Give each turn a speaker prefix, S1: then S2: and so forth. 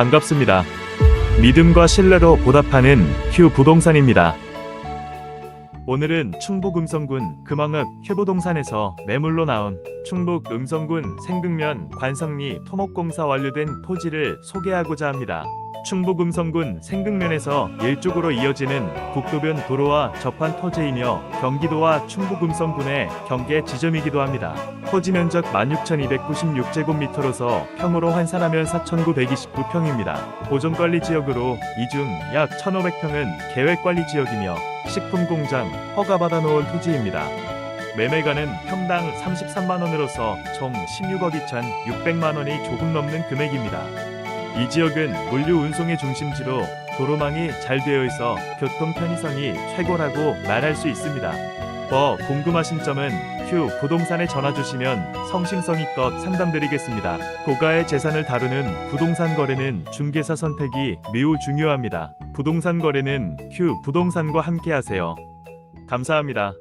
S1: 반갑습니다. 믿음과 신뢰로 보답하는 큐 부동산입니다. 오늘은 충북 음성군 금왕읍 휴부동산에서 매물로 나온 충북 음성군 생극면 관성리 토목공사 완료된 토지를 소개하고자 합니다. 충북 음성군 생극면에서 일쪽으로 이어지는 국도변 도로와 접한 토지이며 경기도와 충북 음성군의 경계 지점이기도 합니다. 토지 면적 16,296제곱미터로서 평으로 환산하면 4,929평입니다. 보존관리 지역으로 이 중 약 1,500평은 계획관리 지역이며 식품공장 허가 받아 놓은 토지입니다. 매매가는 평당 33만 원으로서 총 16억 2,600만 원이 조금 넘는 금액입니다. 이 지역은 물류 운송의 중심지로 도로망이 잘 되어 있어 교통 편의성이 최고라고 말할 수 있습니다. 더 궁금하신 점은 큐 부동산에 전화 주시면 성심성의껏 상담드리겠습니다. 고가의 재산을 다루는 부동산 거래는 중개사 선택이 매우 중요합니다. 부동산 거래는 큐 부동산과 함께하세요. 감사합니다.